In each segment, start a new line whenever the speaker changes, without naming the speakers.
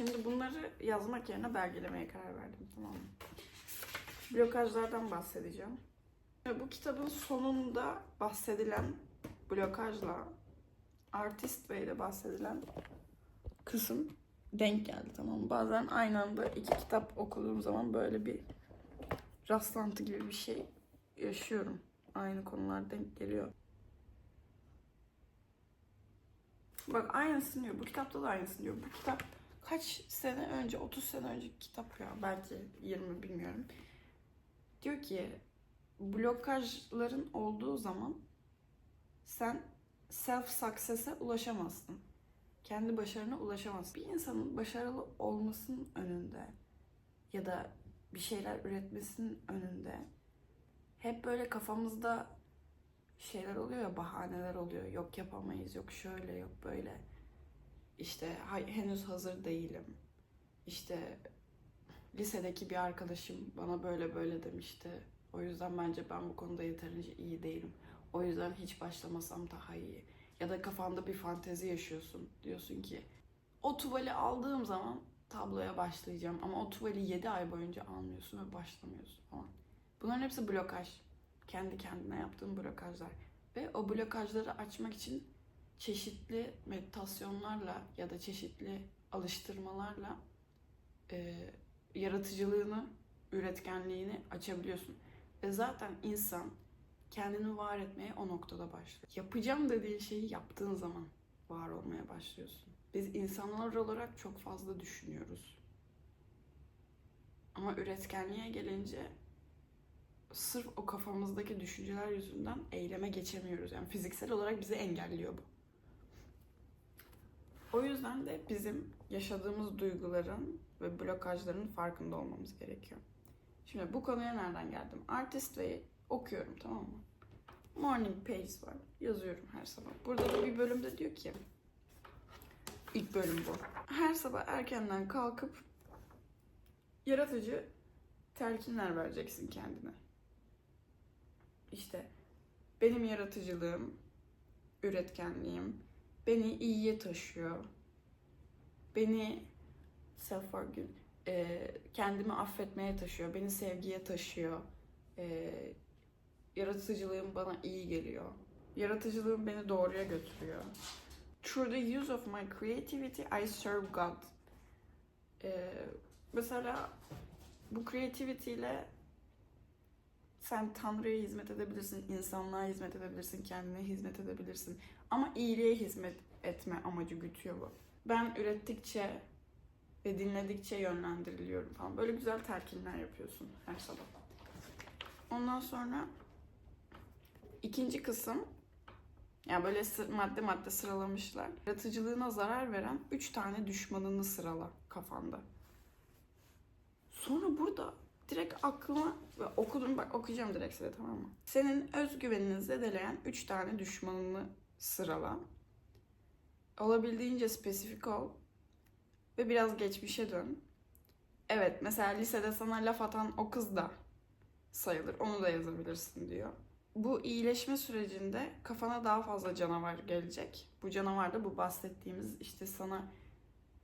Şimdi bunları yazmak yerine belgelemeye karar verdim tamam mı? Blokajlardan bahsedeceğim. Bu kitabın sonunda bahsedilen blokajla artist Bey'de bahsedilen kısım denk geldi tamam? Bazen aynı anda iki kitap okuduğum zaman böyle bir rastlantı gibi bir şey yaşıyorum. Aynı konular denk geliyor. Bak aynısını diyor. Bu kitapta da aynısını diyor. Bu kitap kaç sene önce, 30 sene önceki kitap ya. Belki 20 bilmiyorum. Diyor ki blokajların olduğu zaman sen self success'e ulaşamazsın. Kendi başarına ulaşamazsın. Bir insanın başarılı olmasının önünde ya da bir şeyler üretmesinin önünde hep böyle kafamızda şeyler oluyor ya bahaneler oluyor. Yok yapamayız, yok şöyle, yok böyle. İşte henüz hazır değilim. İşte lisedeki bir arkadaşım bana böyle böyle demişti. O yüzden bence ben bu konuda yeterince iyi değilim. O yüzden hiç başlamasam daha iyi. Ya da kafanda bir fantezi yaşıyorsun. Diyorsun ki o tuvali aldığım zaman tabloya başlayacağım. Ama o tuvali 7 ay boyunca almıyorsun ve başlamıyorsun falan. Bunların hepsi blokaj. Kendi kendine yaptığın blokajlar. Ve o blokajları açmak için çeşitli meditasyonlarla ya da çeşitli alıştırmalarla e, yaratıcılığını, üretkenliğini açabiliyorsun. Ve zaten insan kendini var etmeye o noktada başlıyor. Yapacağım dediğin şeyi yaptığın zaman var olmaya başlıyorsun. Biz insanlar olarak çok fazla düşünüyoruz. Ama üretkenliğe gelince sırf o kafamızdaki düşünceler yüzünden eyleme geçemiyoruz. Yani fiziksel olarak bizi engelliyor bu. O yüzden de bizim yaşadığımız duyguların ve blokajların farkında olmamız gerekiyor. Şimdi bu konuya nereden geldim? Artist Way'i okuyorum tamam mı? Morning Pages var. Yazıyorum her sabah. Burada da bir bölümde diyor ki ilk bölüm bu. Her sabah erkenden kalkıp yaratıcı telkinler vereceksin kendine. İşte benim yaratıcılığım, üretkenliğim beni iyiye taşıyor. Beni self forgive, e, kendimi affetmeye taşıyor. Beni sevgiye taşıyor. E, yaratıcılığım bana iyi geliyor. Yaratıcılığım beni doğruya götürüyor. Through the use of my creativity, I serve God. E, mesela bu creativity ile sen Tanrı'ya hizmet edebilirsin, insanlığa hizmet edebilirsin, kendine hizmet edebilirsin. Ama iyiliğe hizmet etme amacı gütüyor bu. Ben ürettikçe ve dinledikçe yönlendiriliyorum falan. Böyle güzel telkinler yapıyorsun her sabah. Ondan sonra ikinci kısım yani böyle madde madde sıralamışlar. Yaratıcılığına zarar veren üç tane düşmanını sırala kafanda. Sonra burada direkt aklıma ve okudum bak okuyacağım direkt size tamam mı? Senin özgüvenini zedeleyen üç tane düşmanını sırala. Olabildiğince spesifik ol ve biraz geçmişe dön. Evet mesela lisede sana laf atan o kız da sayılır. Onu da yazabilirsin diyor. Bu iyileşme sürecinde kafana daha fazla canavar gelecek. Bu canavar da bu bahsettiğimiz işte sana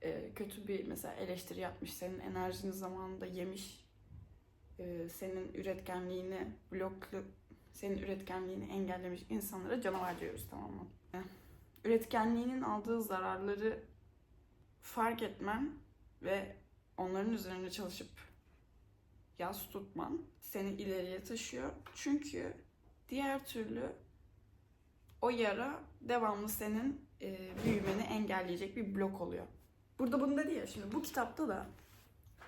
e, kötü bir mesela eleştiri yapmış, senin enerjini zamanında yemiş, e, senin üretkenliğini bloklu, senin üretkenliğini engellemiş insanlara canavar diyoruz tamam mı? Eh, Üretkenliğinin aldığı zararları fark etmen ve onların üzerine çalışıp yas tutman seni ileriye taşıyor. Çünkü diğer türlü o yara devamlı senin e, büyümeni engelleyecek bir blok oluyor. Burada bunu dedi ya şimdi bu kitapta da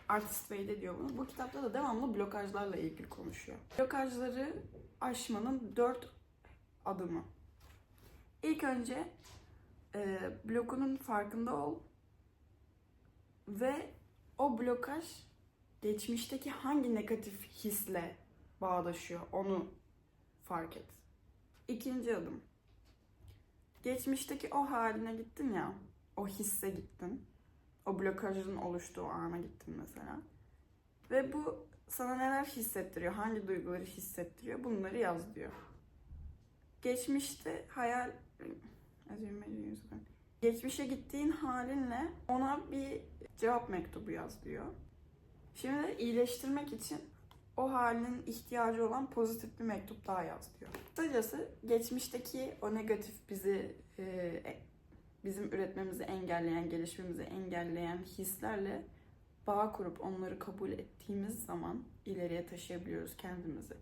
Artist Bey'de diyor bunu. Bu kitapta da devamlı blokajlarla ilgili konuşuyor. Blokajları aşmanın dört adımı. İlk önce e, blokunun farkında ol ve o blokaj geçmişteki hangi negatif hisle bağdaşıyor onu fark et. İkinci adım. Geçmişteki o haline gittin ya, o hisse gittin. O blokajın oluştuğu ana gittin mesela. Ve bu sana neler hissettiriyor, hangi duyguları hissettiriyor bunları yaz diyor. Geçmişte hayal... Geçmişe gittiğin halinle ona bir cevap mektubu yaz diyor. Şimdi iyileştirmek için o halinin ihtiyacı olan pozitif bir mektup daha yaz diyor. Kısacası geçmişteki o negatif bizi e, bizim üretmemizi engelleyen, gelişmemizi engelleyen hislerle bağ kurup onları kabul ettiğimiz zaman ileriye taşıyabiliyoruz kendimizi.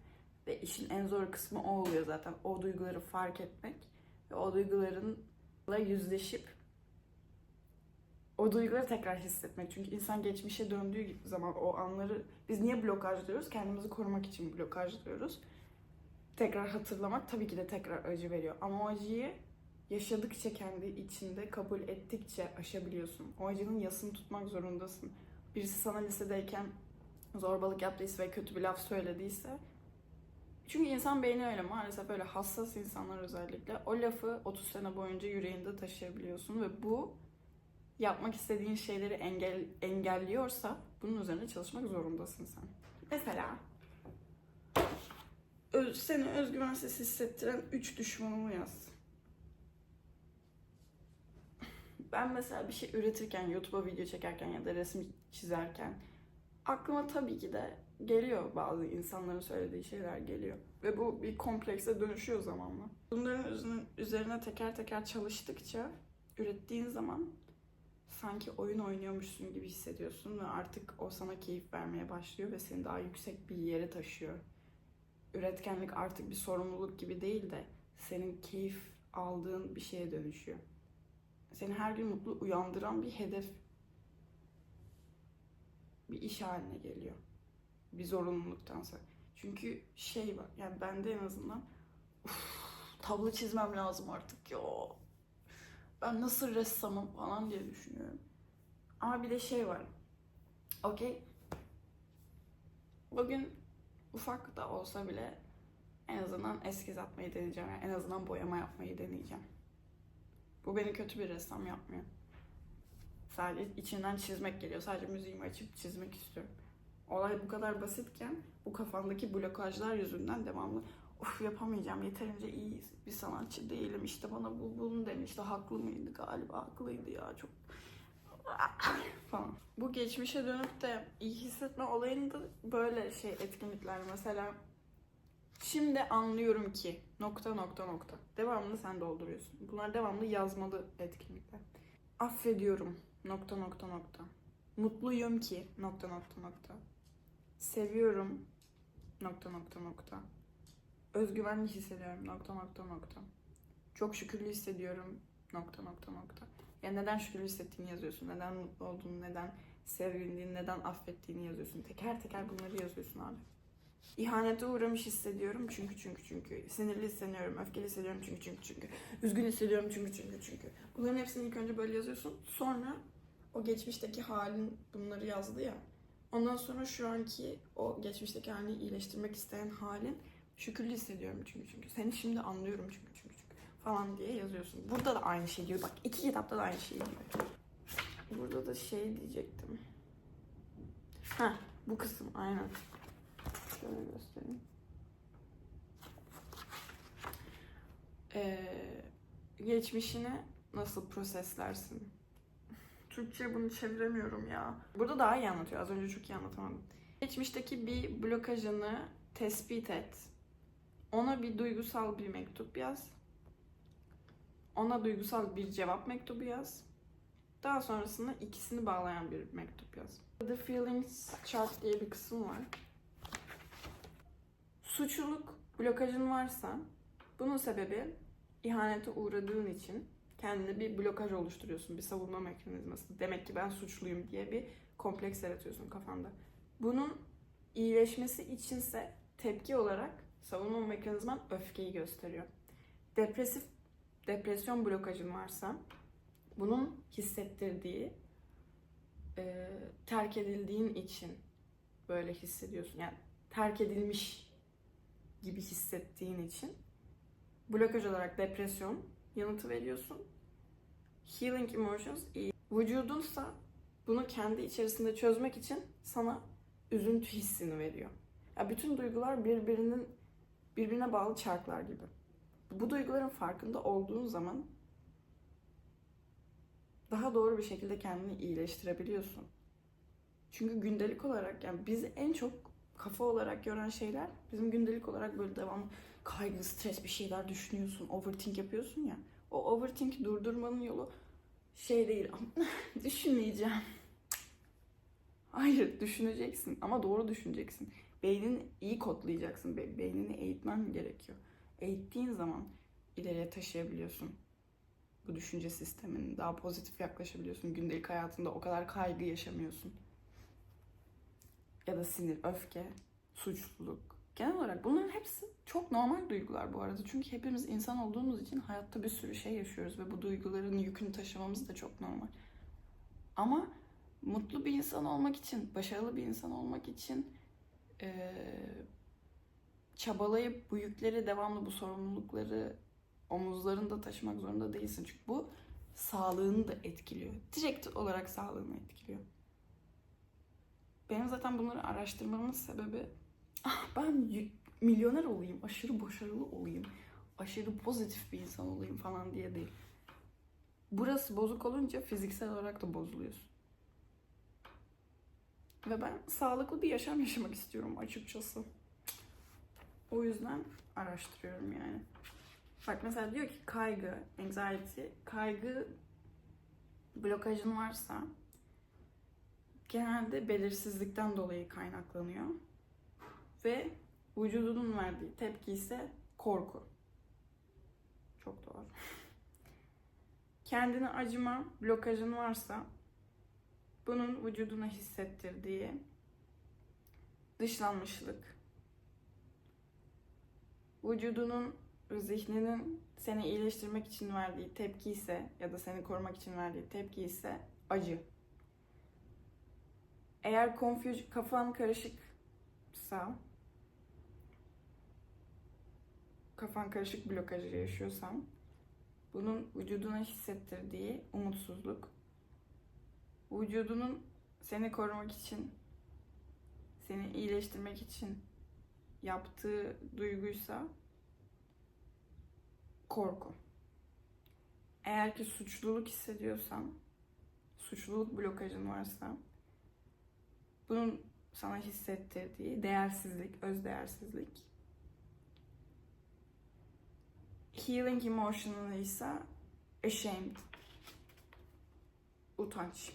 Ve işin en zor kısmı o oluyor zaten. O duyguları fark etmek ve o duygularınla yüzleşip o duyguları tekrar hissetmek. Çünkü insan geçmişe döndüğü zaman o anları biz niye blokajlıyoruz? Kendimizi korumak için blokajlıyoruz. Tekrar hatırlamak tabii ki de tekrar acı veriyor. Ama o acıyı yaşadıkça kendi içinde kabul ettikçe aşabiliyorsun. O acının yasını tutmak zorundasın. Birisi sana lisedeyken zorbalık yaptıysa ve kötü bir laf söylediyse çünkü insan beyni öyle maalesef öyle hassas insanlar özellikle o lafı 30 sene boyunca yüreğinde taşıyabiliyorsun ve bu yapmak istediğin şeyleri engel, engelliyorsa bunun üzerine çalışmak zorundasın sen. Mesela öz, seni özgüvensiz hissettiren 3 düşmanımı yaz. Ben mesela bir şey üretirken, YouTube'a video çekerken ya da resim çizerken aklıma tabii ki de geliyor bazı insanların söylediği şeyler geliyor. Ve bu bir komplekse dönüşüyor zamanla. Bunların üzerine, teker teker çalıştıkça ürettiğin zaman sanki oyun oynuyormuşsun gibi hissediyorsun ve artık o sana keyif vermeye başlıyor ve seni daha yüksek bir yere taşıyor. Üretkenlik artık bir sorumluluk gibi değil de senin keyif aldığın bir şeye dönüşüyor. Seni her gün mutlu uyandıran bir hedef, bir iş haline geliyor. Bir zorunluluktansa. Çünkü şey var, yani bende en azından "Uf, tablo çizmem lazım artık ya ben nasıl ressamım falan diye düşünüyorum. Ama bir de şey var. Okey. Bugün ufak da olsa bile en azından eskiz atmayı deneyeceğim. Yani en azından boyama yapmayı deneyeceğim. Bu beni kötü bir ressam yapmıyor. Sadece içinden çizmek geliyor. Sadece müziğimi açıp çizmek istiyorum. Olay bu kadar basitken bu kafandaki blokajlar yüzünden devamlı of yapamayacağım yeterince iyi bir sanatçı değilim işte bana bu bunu demişti haklı mıydı galiba haklıydı ya çok falan. Bu geçmişe dönüp de iyi hissetme olayında böyle şey etkinlikler mesela şimdi anlıyorum ki nokta nokta nokta devamlı sen dolduruyorsun. Bunlar devamlı yazmalı etkinlikler. Affediyorum nokta nokta nokta. Mutluyum ki nokta nokta nokta. Seviyorum nokta nokta nokta özgüvenli hissediyorum nokta nokta nokta. Çok şükürlü hissediyorum nokta nokta nokta. Ya neden şükürlü hissettiğini yazıyorsun, neden mutlu olduğunu, neden sevindiğini, neden affettiğini yazıyorsun. Teker teker bunları yazıyorsun abi. İhanete uğramış hissediyorum çünkü çünkü çünkü. Sinirli hissediyorum, öfkeli hissediyorum çünkü çünkü çünkü. Üzgün hissediyorum çünkü çünkü çünkü. Bunların hepsini ilk önce böyle yazıyorsun. Sonra o geçmişteki halin bunları yazdı ya. Ondan sonra şu anki o geçmişteki halini iyileştirmek isteyen halin Şükürlü hissediyorum çünkü çünkü. Seni şimdi anlıyorum çünkü çünkü çünkü. Falan diye yazıyorsun. Burada da aynı şey diyor. Bak iki kitapta da aynı şey diyor. Burada da şey diyecektim. Ha bu kısım aynen. Şöyle göstereyim. Ee, geçmişini nasıl proseslersin? Türkçe bunu çeviremiyorum ya. Burada daha iyi anlatıyor. Az önce çok iyi anlatamadım. Geçmişteki bir blokajını tespit et. Ona bir duygusal bir mektup yaz. Ona duygusal bir cevap mektubu yaz. Daha sonrasında ikisini bağlayan bir mektup yaz. The Feelings Chart diye bir kısım var. Suçluluk blokajın varsa bunun sebebi ihanete uğradığın için kendine bir blokaj oluşturuyorsun. Bir savunma mekanizması. Demek ki ben suçluyum diye bir kompleks yaratıyorsun kafanda. Bunun iyileşmesi içinse tepki olarak savunma mekanizman öfkeyi gösteriyor. Depresif depresyon blokajın varsa bunun hissettirdiği e, terk edildiğin için böyle hissediyorsun. Yani terk edilmiş gibi hissettiğin için blokaj olarak depresyon yanıtı veriyorsun. Healing emotions iyi. Vücudunsa bunu kendi içerisinde çözmek için sana üzüntü hissini veriyor. Ya bütün duygular birbirinin birbirine bağlı çarklar gibi. Bu duyguların farkında olduğun zaman daha doğru bir şekilde kendini iyileştirebiliyorsun. Çünkü gündelik olarak yani bizi en çok kafa olarak gören şeyler bizim gündelik olarak böyle devam kaygı, stres bir şeyler düşünüyorsun, overthink yapıyorsun ya. O overthink durdurmanın yolu şey değil, düşünmeyeceğim. Hayır, düşüneceksin ama doğru düşüneceksin. Beynini iyi kodlayacaksın. Be- beynini eğitmen gerekiyor. Eğittiğin zaman ileriye taşıyabiliyorsun. Bu düşünce sistemini daha pozitif yaklaşabiliyorsun. Gündelik hayatında o kadar kaygı yaşamıyorsun. Ya da sinir, öfke, suçluluk. Genel olarak bunların hepsi çok normal duygular bu arada. Çünkü hepimiz insan olduğumuz için hayatta bir sürü şey yaşıyoruz ve bu duyguların yükünü taşımamız da çok normal. Ama mutlu bir insan olmak için, başarılı bir insan olmak için eee, çabalayıp bu yükleri devamlı bu sorumlulukları omuzlarında taşımak zorunda değilsin. Çünkü bu sağlığını da etkiliyor. Direkt olarak sağlığını etkiliyor. Benim zaten bunları araştırmamın sebebi ah ben milyoner olayım, aşırı başarılı olayım, aşırı pozitif bir insan olayım falan diye değil. Burası bozuk olunca fiziksel olarak da bozuluyorsun. Ve ben sağlıklı bir yaşam yaşamak istiyorum açıkçası. O yüzden araştırıyorum yani. Bak mesela diyor ki kaygı, anxiety, kaygı blokajın varsa genelde belirsizlikten dolayı kaynaklanıyor. Ve vücudunun verdiği tepki ise korku. Çok doğru. Kendine acıma blokajın varsa bunun vücuduna hissettirdiği dışlanmışlık, vücudunun zihninin seni iyileştirmek için verdiği tepki ise ya da seni korumak için verdiği tepki ise acı. Eğer confuse, kafan karışıksa kafan karışık blokajı yaşıyorsan bunun vücuduna hissettirdiği umutsuzluk vücudunun seni korumak için seni iyileştirmek için yaptığı duyguysa korku. Eğer ki suçluluk hissediyorsan, suçluluk blokajın varsa, bunun sana hissettirdiği değersizlik, özdeğersizlik. Healing emotion'ı ise ashamed, utanç.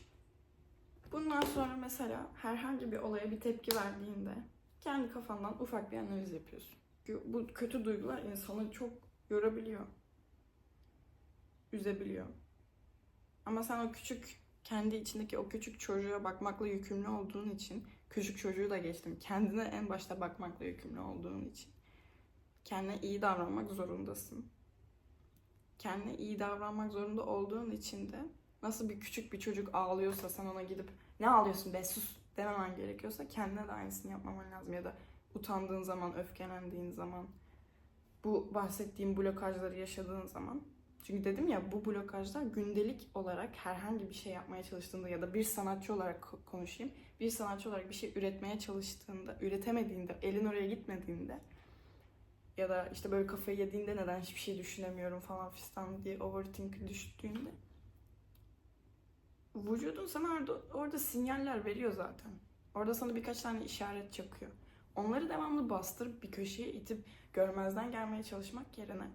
Bundan sonra mesela herhangi bir olaya bir tepki verdiğinde kendi kafandan ufak bir analiz yapıyorsun. Çünkü Bu kötü duygular insanı çok yorabiliyor. Üzebiliyor. Ama sen o küçük kendi içindeki o küçük çocuğa bakmakla yükümlü olduğun için küçük çocuğu da geçtim. Kendine en başta bakmakla yükümlü olduğun için kendine iyi davranmak zorundasın. Kendine iyi davranmak zorunda olduğun için de nasıl bir küçük bir çocuk ağlıyorsa sen ona gidip ne ağlıyorsun be sus dememen gerekiyorsa kendine de aynısını yapmaman lazım ya da utandığın zaman, öfkelendiğin zaman bu bahsettiğim blokajları yaşadığın zaman çünkü dedim ya bu blokajlar gündelik olarak herhangi bir şey yapmaya çalıştığında ya da bir sanatçı olarak ko- konuşayım. Bir sanatçı olarak bir şey üretmeye çalıştığında, üretemediğinde, elin oraya gitmediğinde ya da işte böyle kafayı yediğinde neden hiçbir şey düşünemiyorum falan fistan diye overthink düştüğünde vücudun sana orada, orada sinyaller veriyor zaten. Orada sana birkaç tane işaret çakıyor. Onları devamlı bastırıp bir köşeye itip görmezden gelmeye çalışmak yerine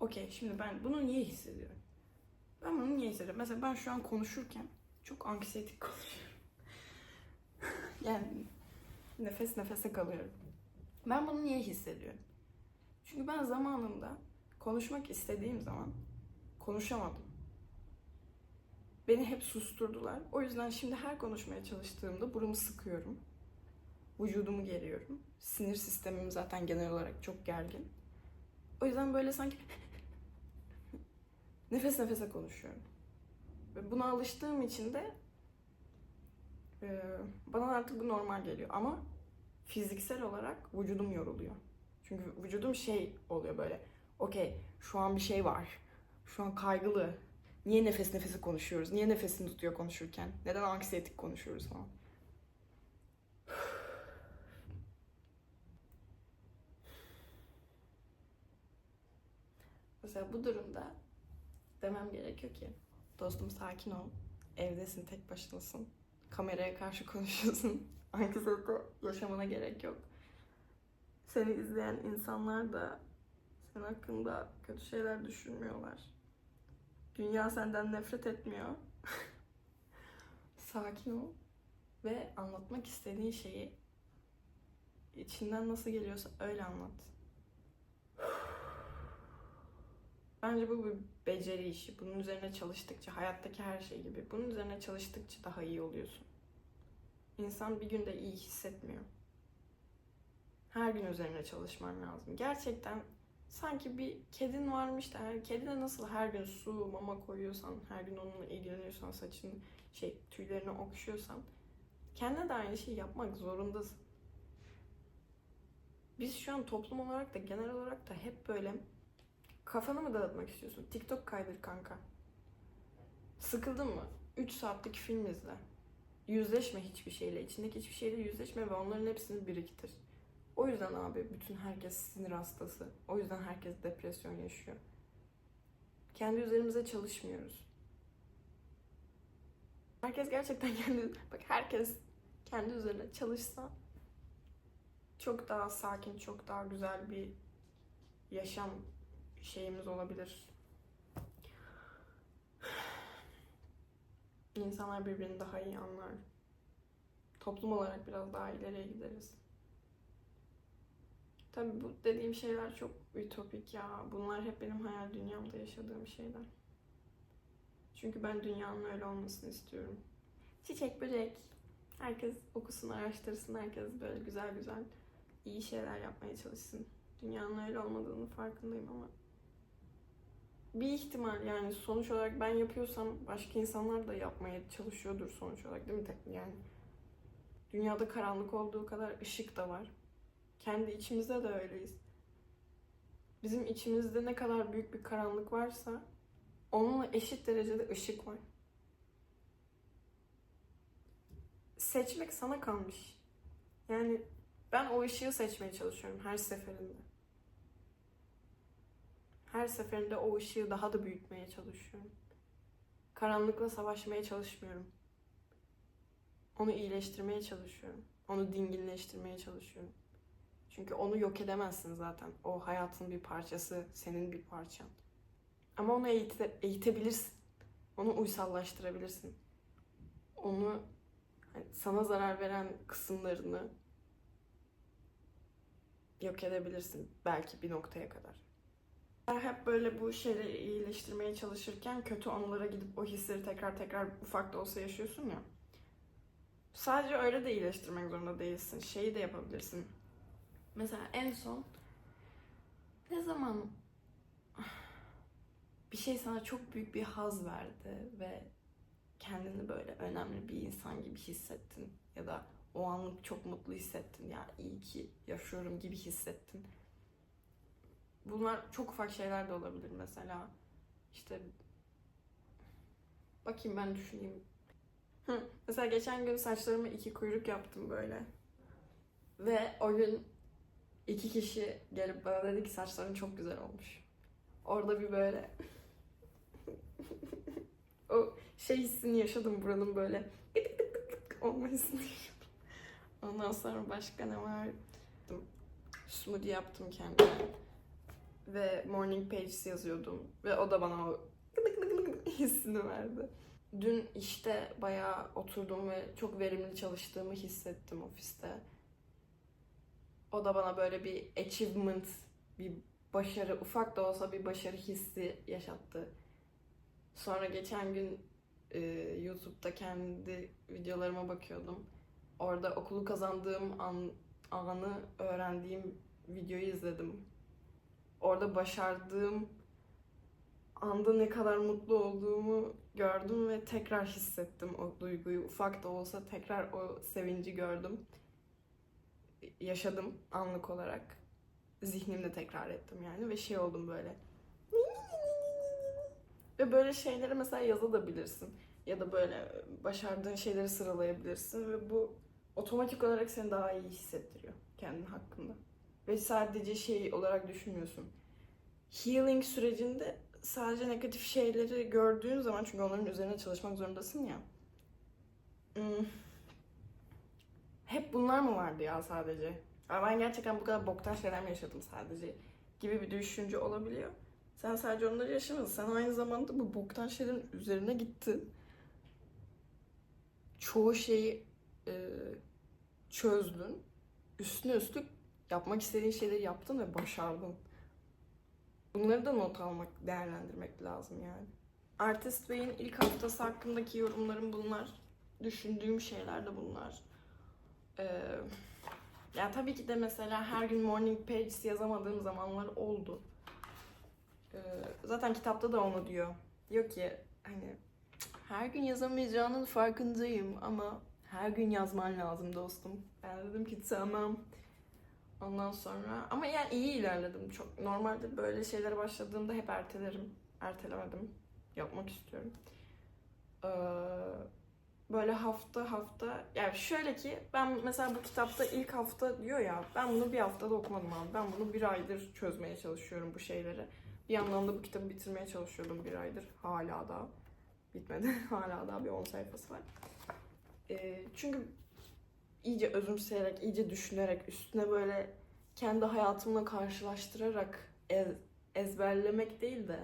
okey şimdi ben bunu niye hissediyorum? Ben bunu niye hissediyorum? Mesela ben şu an konuşurken çok anksiyetik konuşuyorum. yani nefes nefese kalıyorum. Ben bunu niye hissediyorum? Çünkü ben zamanında konuşmak istediğim zaman konuşamadım. Beni hep susturdular. O yüzden şimdi her konuşmaya çalıştığımda burumu sıkıyorum. Vücudumu geriyorum. Sinir sistemim zaten genel olarak çok gergin. O yüzden böyle sanki nefes nefese konuşuyorum. Ve buna alıştığım için de e, bana artık bu normal geliyor. Ama fiziksel olarak vücudum yoruluyor. Çünkü vücudum şey oluyor böyle. Okey şu an bir şey var. Şu an kaygılı. Niye nefes nefese konuşuyoruz? Niye nefesini tutuyor konuşurken? Neden anksiyetik konuşuyoruz falan? Mesela bu durumda demem gerekiyor ki Dostum sakin ol. Evdesin, tek başınasın. Kameraya karşı konuşuyorsun. Anksiyete yaşamana gerek yok. Seni izleyen insanlar da senin hakkında kötü şeyler düşünmüyorlar. Dünya senden nefret etmiyor. Sakin ol ve anlatmak istediğin şeyi içinden nasıl geliyorsa öyle anlat. Bence bu bir beceri işi. Bunun üzerine çalıştıkça, hayattaki her şey gibi, bunun üzerine çalıştıkça daha iyi oluyorsun. İnsan bir günde iyi hissetmiyor. Her gün üzerine çalışman lazım. Gerçekten sanki bir kedin varmış da her kedine nasıl her gün su, mama koyuyorsan, her gün onunla ilgileniyorsan, saçını, şey tüylerini okşuyorsan kendine de aynı şeyi yapmak zorundasın. Biz şu an toplum olarak da genel olarak da hep böyle kafanı mı dağıtmak istiyorsun? TikTok kaydır kanka. Sıkıldın mı? 3 saatlik film izle. Yüzleşme hiçbir şeyle. içindeki hiçbir şeyle yüzleşme ve onların hepsini biriktir. O yüzden abi bütün herkes sinir hastası. O yüzden herkes depresyon yaşıyor. Kendi üzerimize çalışmıyoruz. Herkes gerçekten kendi bak herkes kendi üzerine çalışsa çok daha sakin, çok daha güzel bir yaşam şeyimiz olabilir. İnsanlar birbirini daha iyi anlar. Toplum olarak biraz daha ileriye gideriz. Tabii bu dediğim şeyler çok ütopik ya. Bunlar hep benim hayal dünyamda yaşadığım şeyler. Çünkü ben dünyanın öyle olmasını istiyorum. Çiçek, böcek. Herkes okusun, araştırsın. Herkes böyle güzel güzel iyi şeyler yapmaya çalışsın. Dünyanın öyle olmadığını farkındayım ama bir ihtimal yani sonuç olarak ben yapıyorsam başka insanlar da yapmaya çalışıyordur sonuç olarak değil mi? Yani dünyada karanlık olduğu kadar ışık da var. Kendi içimizde de öyleyiz. Bizim içimizde ne kadar büyük bir karanlık varsa onunla eşit derecede ışık var. Seçmek sana kalmış. Yani ben o ışığı seçmeye çalışıyorum her seferinde. Her seferinde o ışığı daha da büyütmeye çalışıyorum. Karanlıkla savaşmaya çalışmıyorum. Onu iyileştirmeye çalışıyorum. Onu dinginleştirmeye çalışıyorum. Çünkü onu yok edemezsin zaten. O hayatın bir parçası, senin bir parçan. Ama onu eğite- eğitebilirsin. Onu uysallaştırabilirsin. Onu hani sana zarar veren kısımlarını yok edebilirsin belki bir noktaya kadar. Hep böyle bu şeyleri iyileştirmeye çalışırken kötü anılara gidip o hisleri tekrar tekrar ufak da olsa yaşıyorsun ya. Sadece öyle de iyileştirmek zorunda değilsin. Şeyi de yapabilirsin. Mesela en son ne zaman bir şey sana çok büyük bir haz verdi ve kendini böyle önemli bir insan gibi hissettin ya da o anlık çok mutlu hissettin ya iyi ki yaşıyorum gibi hissettin. Bunlar çok ufak şeyler de olabilir mesela. İşte bakayım ben düşüneyim. Mesela geçen gün saçlarımı iki kuyruk yaptım böyle. Ve o gün iki kişi gelip bana dedi ki saçların çok güzel olmuş. Orada bir böyle o şey hissini yaşadım buranın böyle gıdık olma hissini yaşadım. Ondan sonra başka ne var? Smoothie yaptım kendime. Ve morning pages yazıyordum. Ve o da bana o gıdık gıdık gıdık hissini verdi. Dün işte bayağı oturdum ve çok verimli çalıştığımı hissettim ofiste. O da bana böyle bir achievement, bir başarı, ufak da olsa bir başarı hissi yaşattı. Sonra geçen gün e, YouTube'da kendi videolarıma bakıyordum. Orada okulu kazandığım an, anı öğrendiğim videoyu izledim. Orada başardığım anda ne kadar mutlu olduğumu gördüm ve tekrar hissettim o duyguyu. Ufak da olsa tekrar o sevinci gördüm. Yaşadım anlık olarak. Zihnimde tekrar ettim yani ve şey oldum böyle. Ve böyle şeyleri mesela yazabilirsin. Ya da böyle başardığın şeyleri sıralayabilirsin ve bu otomatik olarak seni daha iyi hissettiriyor kendin hakkında. Ve sadece şey olarak düşünmüyorsun. Healing sürecinde sadece negatif şeyleri gördüğün zaman çünkü onların üzerine çalışmak zorundasın ya. Hmm. Hep bunlar mı vardı ya sadece? Ben gerçekten bu kadar boktan şeyler mi yaşadım sadece gibi bir düşünce olabiliyor. Sen sadece onları yaşamadın. Sen aynı zamanda bu boktan şeylerin üzerine gittin. Çoğu şeyi e, çözdün. Üstüne üstlük yapmak istediğin şeyleri yaptın ve başardın. Bunları da not almak, değerlendirmek lazım yani. Artist Bey'in ilk haftası hakkındaki yorumlarım bunlar. Düşündüğüm şeyler de bunlar. Ee, ya tabii ki de mesela her gün morning pages yazamadığım zamanlar oldu. Ee, zaten kitapta da onu diyor. Diyor ki hani her gün yazamayacağının farkındayım ama her gün yazman lazım dostum. Ben dedim ki tamam. Ondan sonra ama yani iyi ilerledim çok. Normalde böyle şeylere başladığımda hep ertelerim. Ertelemedim. Yapmak istiyorum. Ee, böyle hafta hafta yani şöyle ki ben mesela bu kitapta ilk hafta diyor ya ben bunu bir haftada okumadım abi. Ben bunu bir aydır çözmeye çalışıyorum bu şeyleri. Bir yandan da bu kitabı bitirmeye çalışıyordum bir aydır. Hala da bitmedi. Hala daha bir 10 sayfası var. Ee, çünkü iyice özümseyerek, iyice düşünerek, üstüne böyle kendi hayatımla karşılaştırarak ez- ezberlemek değil de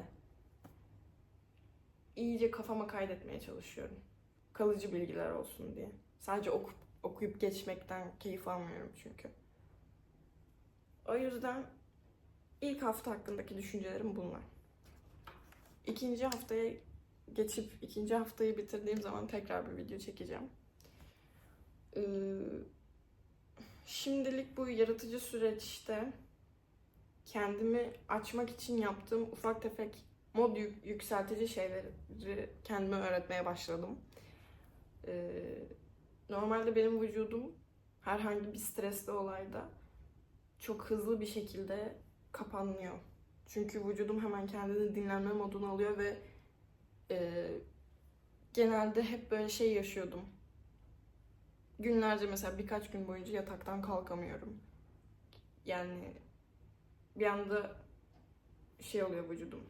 iyice kafama kaydetmeye çalışıyorum. Kalıcı bilgiler olsun diye. Sadece oku- okuyup geçmekten keyif almıyorum çünkü. O yüzden ilk hafta hakkındaki düşüncelerim bunlar. İkinci haftaya geçip ikinci haftayı bitirdiğim zaman tekrar bir video çekeceğim. Ee, şimdilik bu yaratıcı süreçte kendimi açmak için yaptığım ufak tefek mod yük- yükseltici şeyleri kendime öğretmeye başladım. Ee, normalde benim vücudum herhangi bir stresli olayda çok hızlı bir şekilde kapanıyor. Çünkü vücudum hemen kendini dinlenme moduna alıyor ve e, genelde hep böyle şey yaşıyordum. Günlerce mesela birkaç gün boyunca yataktan kalkamıyorum. Yani bir anda şey oluyor vücudum.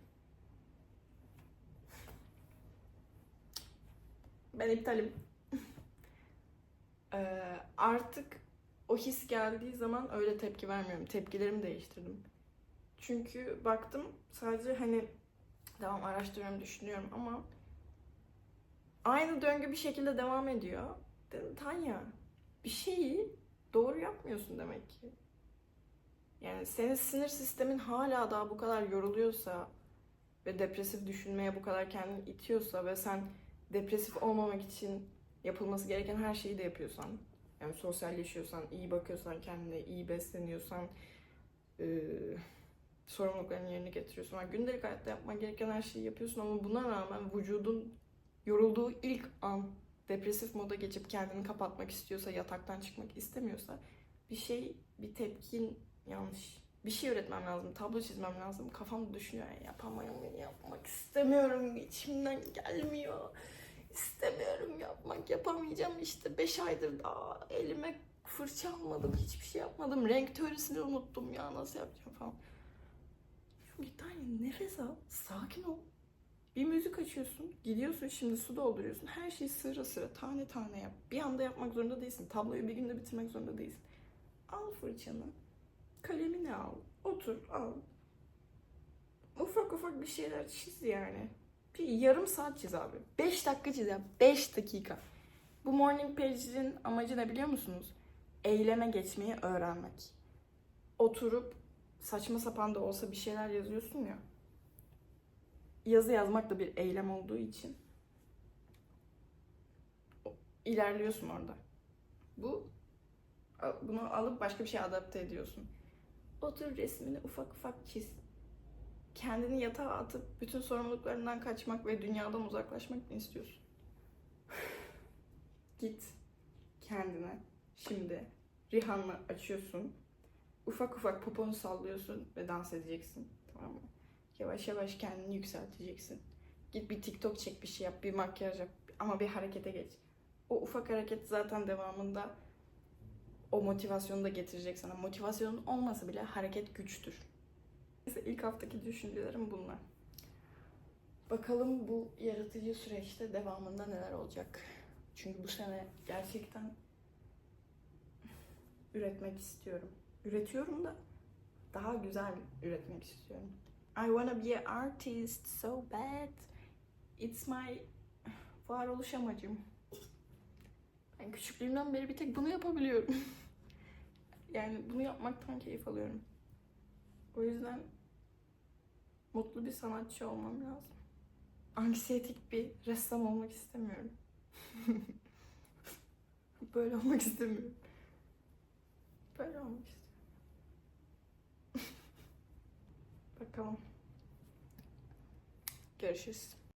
Ben iptalim. Ee, artık o his geldiği zaman öyle tepki vermiyorum. Tepkilerimi değiştirdim. Çünkü baktım sadece hani tamam araştırıyorum, düşünüyorum ama aynı döngü bir şekilde devam ediyor. Tanya bir şeyi doğru yapmıyorsun demek ki. Yani senin sinir sistemin hala daha bu kadar yoruluyorsa ve depresif düşünmeye bu kadar kendini itiyorsa ve sen depresif olmamak için yapılması gereken her şeyi de yapıyorsan, yani sosyalleşiyorsan, iyi bakıyorsan kendine, iyi besleniyorsan, e, sorumluluklarını yerine getiriyorsun. Yani gündelik hayatta yapman gereken her şeyi yapıyorsun ama buna rağmen vücudun yorulduğu ilk an depresif moda geçip kendini kapatmak istiyorsa, yataktan çıkmak istemiyorsa bir şey, bir tepkin yanlış. Bir şey üretmem lazım, tablo çizmem lazım. Kafamda düşünüyor, "Ya yapamıyorum, yapmak istemiyorum, içimden gelmiyor. İstemiyorum yapmak, yapamayacağım işte. Beş aydır daha elime fırça almadım, hiçbir şey yapmadım. Renk teorisini unuttum ya, nasıl yapacağım falan. Bir tane nefes al, sakin ol. Bir müzik açıyorsun, gidiyorsun şimdi su dolduruyorsun. Her şeyi sıra sıra, tane tane yap. Bir anda yapmak zorunda değilsin. Tabloyu bir günde bitirmek zorunda değilsin. Al fırçanı, kalemini al, otur, al. Ufak ufak bir şeyler çiz yani. Bir yarım saat çiz abi. 5 dakika çiz ya. 5 dakika. Bu morning page'in amacı ne biliyor musunuz? Eyleme geçmeyi öğrenmek. Oturup saçma sapan da olsa bir şeyler yazıyorsun ya. Yazı yazmak da bir eylem olduğu için ilerliyorsun orada. Bu bunu alıp başka bir şeye adapte ediyorsun. Otur resmini ufak ufak çiz. Kendini yatağa atıp bütün sorumluluklarından kaçmak ve dünyadan uzaklaşmak mı istiyorsun? Git kendine şimdi Rihanna açıyorsun. Ufak ufak poponu sallıyorsun ve dans edeceksin. Tamam mı? Yavaş yavaş kendini yükselteceksin. Git bir TikTok çek bir şey yap, bir makyaj yap ama bir harekete geç. O ufak hareket zaten devamında o motivasyonu da getirecek sana. Motivasyonun olmasa bile hareket güçtür. Neyse ilk haftaki düşüncelerim bunlar. Bakalım bu yaratıcı süreçte devamında neler olacak. Çünkü bu sene gerçekten üretmek istiyorum. Üretiyorum da daha güzel üretmek istiyorum. I wanna be an artist so bad. It's my varoluş amacım. Ben küçüklüğümden beri bir tek bunu yapabiliyorum. yani bunu yapmaktan keyif alıyorum. O yüzden mutlu bir sanatçı olmam lazım. Anksiyetik bir ressam olmak istemiyorum. Böyle olmak istemiyorum. Böyle olmak istiyorum. Bakalım. Görüşürüz.